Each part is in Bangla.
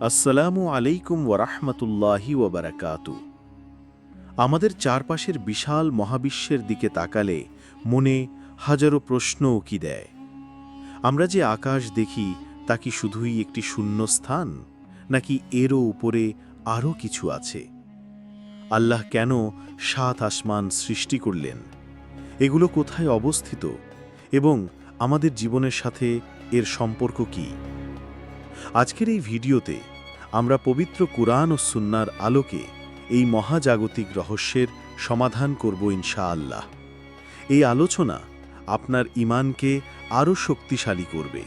আসসালামু আলাইকুম ওরহমতুল্লাহি ওবরাকাতু আমাদের চারপাশের বিশাল মহাবিশ্বের দিকে তাকালে মনে হাজারো প্রশ্ন কি দেয়? আমরা যে আকাশ দেখি, তা কি শুধুই একটি শূন্য স্থান নাকি এরও উপরে আরও কিছু আছে? আল্লাহ কেন সাত আসমান সৃষ্টি করলেন? এগুলো কোথায় অবস্থিত? এবং আমাদের জীবনের সাথে এর সম্পর্ক কী? আজকের এই ভিডিওতে আমরা পবিত্র কুরআন ও সুন্নার আলোকে এই মহাজাগতিক রহস্যের সমাধান করব ইনশাআল্লাহ। এই আলোচনা আপনার ইমানকে আরও শক্তিশালী করবে।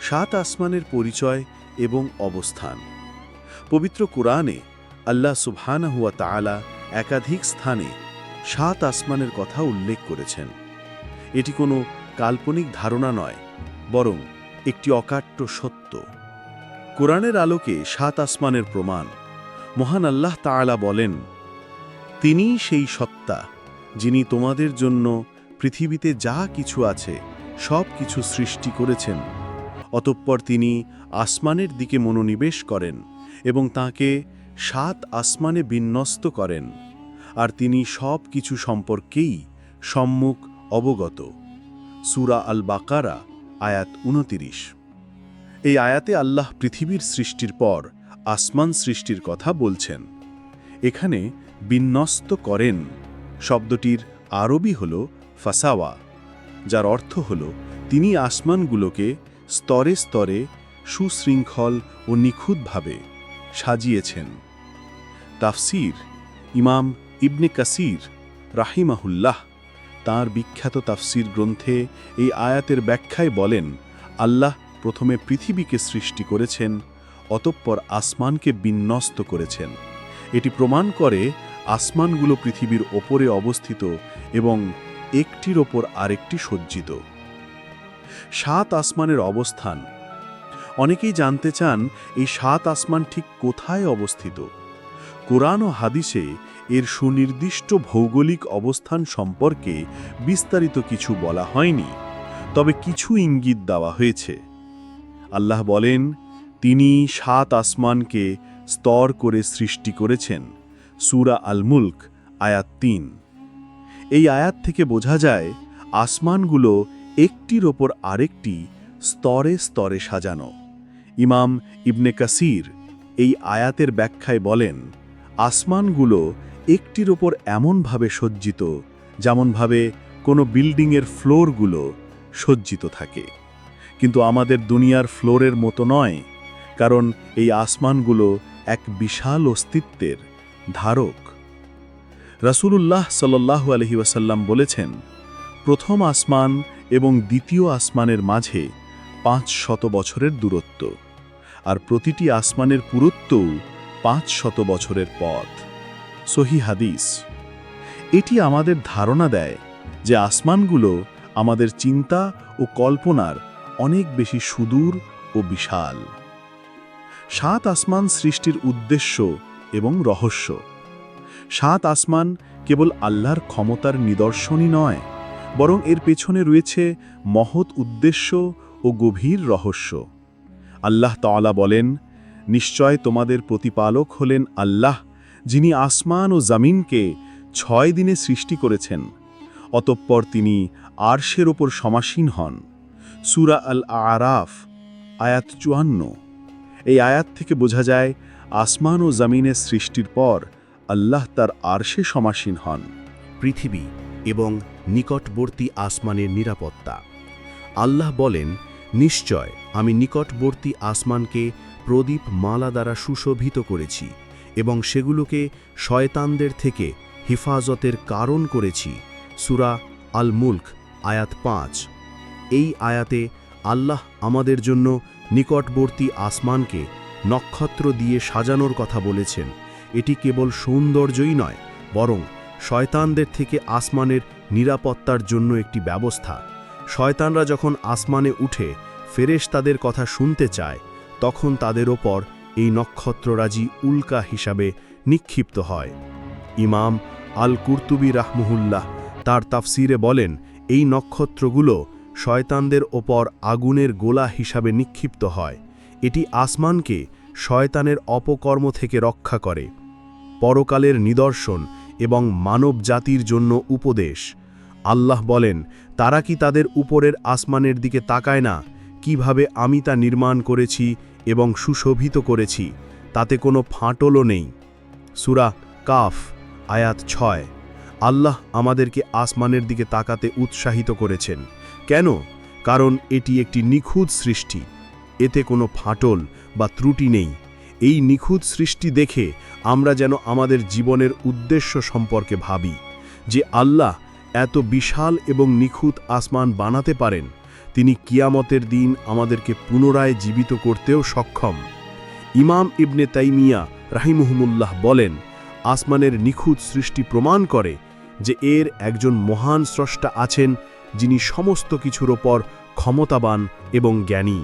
সাত আসমানের পরিচয় এবং অবস্থান। পবিত্র কোরআনে আল্লাহ সুবহানা হুয়া তাআলা একাধিক স্থানে সাত আসমানের কথা উল্লেখ করেছেন। এটি কোনো কাল্পনিক ধারণা নয়, বরং একটি অকাট্য সত্য। কোরআনের আলোকে সাত আসমানের প্রমাণ। মহান আল্লাহ তাআলা বলেন, তিনিই সেই সত্তা, যিনি তোমাদের জন্য পৃথিবীতে যা কিছু আছে, সব কিছু সৃষ্টি করেছেন। অতঃপর তিনি আসমানের দিকে মনোনিবেশ করেন এবং তাকে সাত আসমানে বিন্যস্ত করেন। আর তিনি সব কিছু সম্পর্কেই সম্মুখ অবগত। সুরা আল বাকারা আয়াত উনতিরিশ এই আয়াতে আল্লাহ পৃথিবীর সৃষ্টির পর আসমান সৃষ্টির কথা বলছেন। এখানে বিন্যস্ত করেন, শব্দটির আরবি হল ফাসাওয়া, যার অর্থ হল তিনি আসমানগুলোকে স্তরে স্তরে সুশৃঙ্খল ও নিখুঁতভাবে সাজিয়েছেন। তাফসির ইমাম ইবনে কাসির রাহিমাহুল্লাহ তার বিখ্যাত তাফসির গ্রন্থে এই আয়াতের ব্যাখ্যায় বলেন, আল্লাহ প্রথমে পৃথিবীকে সৃষ্টি করেছেন, অতঃপর আসমানকে বিন্যস্ত করেছেন। এটি প্রমাণ করে আসমানগুলো পৃথিবীর ওপরে অবস্থিত এবং একটির ওপর আরেকটি সজ্জিত। সাত আসমানের অবস্থান। অনেকেই জানতে চান, এই সাত আসমান ঠিক কোথায় অবস্থিত? কোরআন ও হাদিসে এর সুনির্দিষ্ট ভৌগোলিক অবস্থান সম্পর্কে বিস্তারিত কিছু বলা হয়নি, তবে কিছু ইঙ্গিত দেওয়া হয়েছে। আল্লাহ বলেন, তিনি সাত আসমানকে স্তর করে সৃষ্টি করেছেন, সুরা আল মুল্ক আয়াত তিন। এই আয়াত থেকে বোঝা যায়, আসমানগুলো একটির ওপর আরেকটি স্তরে স্তরে সাজানো। ইমাম ইবনে কাসির এই আয়াতের ব্যাখ্যায় বলেন, আসমানগুলো একটির ওপর এমনভাবে সজ্জিত, যেমনভাবে কোনো বিল্ডিংয়ের ফ্লোরগুলো সজ্জিত থাকে। কিন্তু আমাদের দুনিয়ার ফ্লোরের মতো নয়, কারণ এই আসমানগুলো এক বিশাল অস্তিত্বের ধারক। রাসূলুল্লাহ সাল্লাল্লাহু আলহি ওয়াসাল্লাম বলেছেন, প্রথম আসমান এবং দ্বিতীয় আসমানের মাঝে পাঁচ শত বছরের দূরত্ব, আর প্রতিটি আসমানের পুরুত্বও পাঁচ শত বছরের পথ। সহি হাদিস। এটি আমাদের ধারণা দেয় যে আসমানগুলো আমাদের চিন্তা ও কল্পনার অনেক বেশি সুদূর ও বিশাল। সাত আসমান সৃষ্টির উদ্দেশ্য এবং রহস্য। সাত আসমান কেবল আল্লাহর ক্ষমতার নিদর্শনই নয়, বরং এর পেছনে রয়েছে মহৎ উদ্দেশ্য ও গভীর রহস্য। আল্লাহ তাআলা বলেন, নিশ্চয় তোমাদের প্রতিপালক হলেন আল্লাহ যিনি আসমান ও জামিনকে ছয় দিনে সৃষ্টি করেছেন, অতঃপর তিনি আরশের ওপর সমাসীন হন। সুরা আল আরাফ আয়াত চুয়ান্ন। এই আয়াত থেকে বোঝা যায়, আসমান ও জামিনের সৃষ্টির পর আল্লাহ তার আরশে সমাসীন হন। পৃথিবী এবং নিকটবর্তী আসমানের নিরাপত্তা। আল্লাহ বলেন, নিশ্চয়, আমি নিকটবর্তী আসমানকে প্রদীপ মালা দ্বারা সুশোভিত করেছি। এবং সেগুলোকে শয়তানদের থেকে হিফাজতের কারণ করেছি। সুরা আল মুল্ক আয়াত পাঁচ। এই আয়াতে আল্লাহ আমাদের জন্য নিকটবর্তী আসমানকে নক্ষত্র দিয়ে সাজানোর কথা বলেছেন। এটি কেবল সৌন্দর্যই নয়, বরং শয়তানদের থেকে আসমানের নিরাপত্তার জন্য একটি ব্যবস্থা। শয়তানরা যখন আসমানে উঠে ফেরেশ তাদের কথা শুনতে চায়, তখন তাদের ওপর এই নক্ষত্ররাজি উল্কা হিসাবে নিক্ষিপ্ত হয়। ইমাম আল কুর্তুবি রাহমুহুল্লাহ তার তাফসিরে বলেন, এই নক্ষত্রগুলো শয়তানদের ওপর আগুনের গোলা হিসাবে নিক্ষিপ্ত হয়। এটি আসমানকে শয়তানের অপকর্ম থেকে রক্ষা করে। পরকালের নিদর্শন এবং মানব জাতির জন্য উপদেশ। আল্লাহ বলেন, তারা কি তাদের উপরের আসমানের দিকে তাকায় না? কীভাবে আমি তা নির্মাণ করেছি? এবং সুশোভিত করেছি, তাতে কোনো ফাটলও নেই। সুরা কাফ, আয়াত ছয়। আল্লাহ আমাদেরকে আসমানের দিকে তাকাতে উৎসাহিত করেছেন। কেন? কারণ এটি একটি নিখুঁত সৃষ্টি। এতে কোনো ফাটল বা ত্রুটি নেই। এই নিখুঁত সৃষ্টি দেখে আমরা যেন আমাদের জীবনের উদ্দেশ্য সম্পর্কে ভাবি যে আল্লাহ এত বিশাল এবং নিখুঁত আসমান বানাতে পারেন। তিনি কিয়ামতের দিন আমাদেরকে পুনরায় জীবিত করতেও সক্ষম। ইমাম ইবনে তাইমিয়া রাহিমুহমুল্লাহ বলেন, আসমানের নিখুঁত সৃষ্টি প্রমাণ করে যে এর একজন মহান স্রষ্টা আছেন যিনি সমস্ত কিছুর ওপর ক্ষমতাবান এবং জ্ঞানী।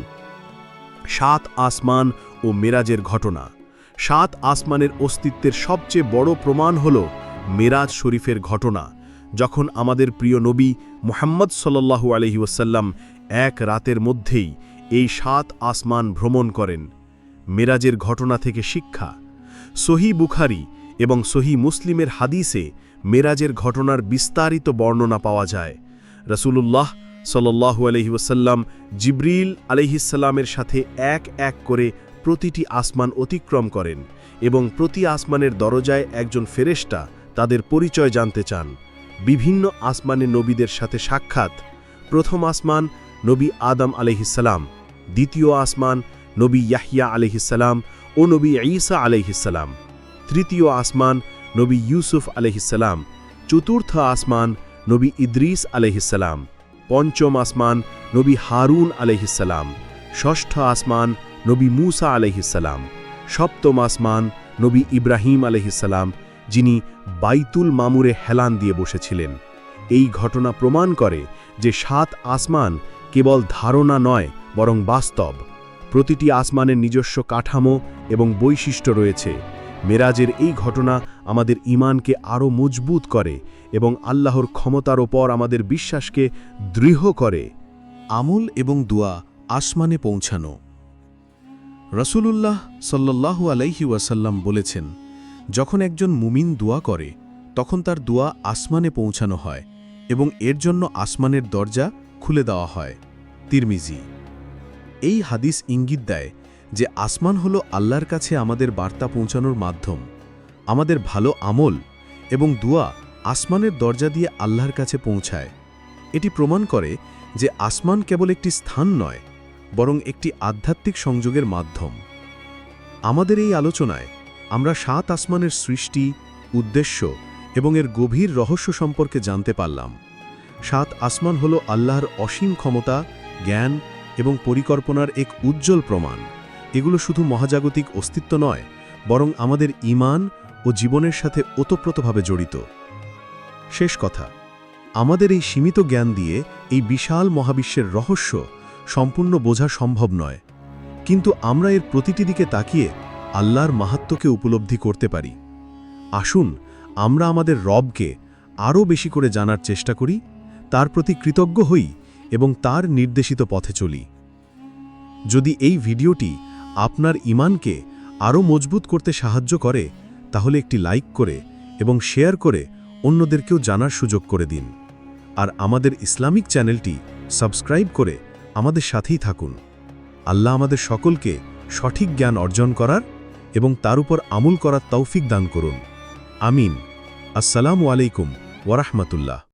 সাত আসমান ও মেরাজের ঘটনা। সাত আসমানের অস্তিত্বের সবচেয়ে বড় প্রমাণ হল মেরাজ শরীফের ঘটনা, যখন আমাদের প্রিয় নবী মোহাম্মদ সাল্লাল্লাহু আলহি ওয়াসাল্লাম এক রাতের মধ্যেই এই সাত আসমান ভ্রমণ করেন। মেরাজের ঘটনা থেকে শিক্ষা, সহি বুখারি এবং সহি মুসলিমের হাদিসে মেরাজের ঘটনার বিস্তারিত বর্ণনা পাওয়া যায়। রসুলুল্লাহ সাল্লাহু আলহি ওসাল্লাম জিব্রিল আলহিসাল্লামের সাথে এক এক করে প্রতিটি আসমান অতিক্রম করেন এবং প্রতি আসমানের দরজায় একজন ফেরেশতা তাদের পরিচয় জানতে চান। বিভিন্ন আসমানের নবীদের সাথে সাক্ষাৎ, প্রথম আসমান নবী আদম আলহিসাল্লাম দ্বিতীয় আসমান নবী ইয়াহিয়া আলহিসাল্লাম ও নবী ঈসা আলহিসাল্লাম তৃতীয় আসমান নবী ইউসুফ আলহিসাল্লাম চতুর্থ আসমান নবী ইদ্রিস আলহিসাল্লাম পঞ্চম আসমান নবী হারুন আলহিসাল্লাম ষষ্ঠ আসমান নবী মুসা আলহিসাল্লাম সপ্তম আসমান নবী ইব্রাহিম আলহিসাল্লাম যিনি বাইতুল মামুরে হেলান দিয়ে বসেছিলেন। এই ঘটনা প্রমাণ করে যে সাত আসমান কেবল ধারণা নয়, বরং বাস্তব। প্রতিটি আসমানের নিজস্ব কাঠামো এবং বৈশিষ্ট্য রয়েছে। মেরাজের এই ঘটনা আমাদের ইমানকে আরও মজবুত করে এবং আল্লাহর ক্ষমতার ওপর আমাদের বিশ্বাসকে দৃঢ় করে। আমল এবং দোয়া আসমানে পৌঁছানো। রসুলুল্লাহ সাল্লাল্লাহু আলাইহি ওয়াসাল্লাম বলেছেন, যখন একজন মুমিন দোয়া করে, তখন তার দোয়া আসমানে পৌঁছানো হয় এবং এর জন্য আসমানের দরজা খুলে দেওয়া হয়। তিরমিজি। এই হাদিস ইঙ্গিত দেয় যে আসমান হল আল্লাহর কাছে আমাদের বার্তা পৌঁছানোর মাধ্যম, আমাদের ভালো আমল এবং দোয়া আসমানের দরজা দিয়ে আল্লাহর কাছে পৌঁছায়। এটি প্রমাণ করে যে আসমান কেবল একটি স্থান নয়, বরং একটি আধ্যাত্মিক সংযোগের মাধ্যম। আমাদের এই আলোচনায় আমরা সাত আসমানের সৃষ্টি, উদ্দেশ্য এবং এর গভীর রহস্য সম্পর্কে জানতে পারলাম। সাত আসমান হল আল্লাহর অসীম ক্ষমতা জ্ঞান এবং পরিকল্পনার এক উজ্জ্বল প্রমাণ। এগুলো শুধু মহাজাগতিক অস্তিত্ব নয়, বরং আমাদের ইমান ও জীবনের সাথে ওতপ্রোতভাবে জড়িত। শেষ কথা, আমাদের এই সীমিত জ্ঞান দিয়ে এই বিশাল মহাবিশ্বের রহস্য সম্পূর্ণ বোঝা সম্ভব নয়। কিন্তু আমরা এর প্রতিটি দিকে তাকিয়ে আল্লাহর মাহাত্ম্যকে উপলব্ধি করতে পারি। আসুন, আমরা আমাদের রবকে আরও বেশি করে জানার চেষ্টা করি, তার প্রতি কৃতজ্ঞ হই এবং তার নির্দেশিত পথে চলি। যদি এই ভিডিওটি আপনার ইমানকে আরও মজবুত করতে সাহায্য করে, তাহলে একটি লাইক করে এবং শেয়ার করে অন্যদেরকেও জানার সুযোগ করে দিন। আর আমাদের ইসলামিক চ্যানেলটি সাবস্ক্রাইব করে আমাদের সাথেই থাকুন। আল্লাহ আমাদের সকলকে সঠিক জ্ঞান অর্জন করার এবং তার উপর আমল করার তৌফিক দান করুন। আমিন। আসসালামু আলাইকুম ওরহমতুল্লাহ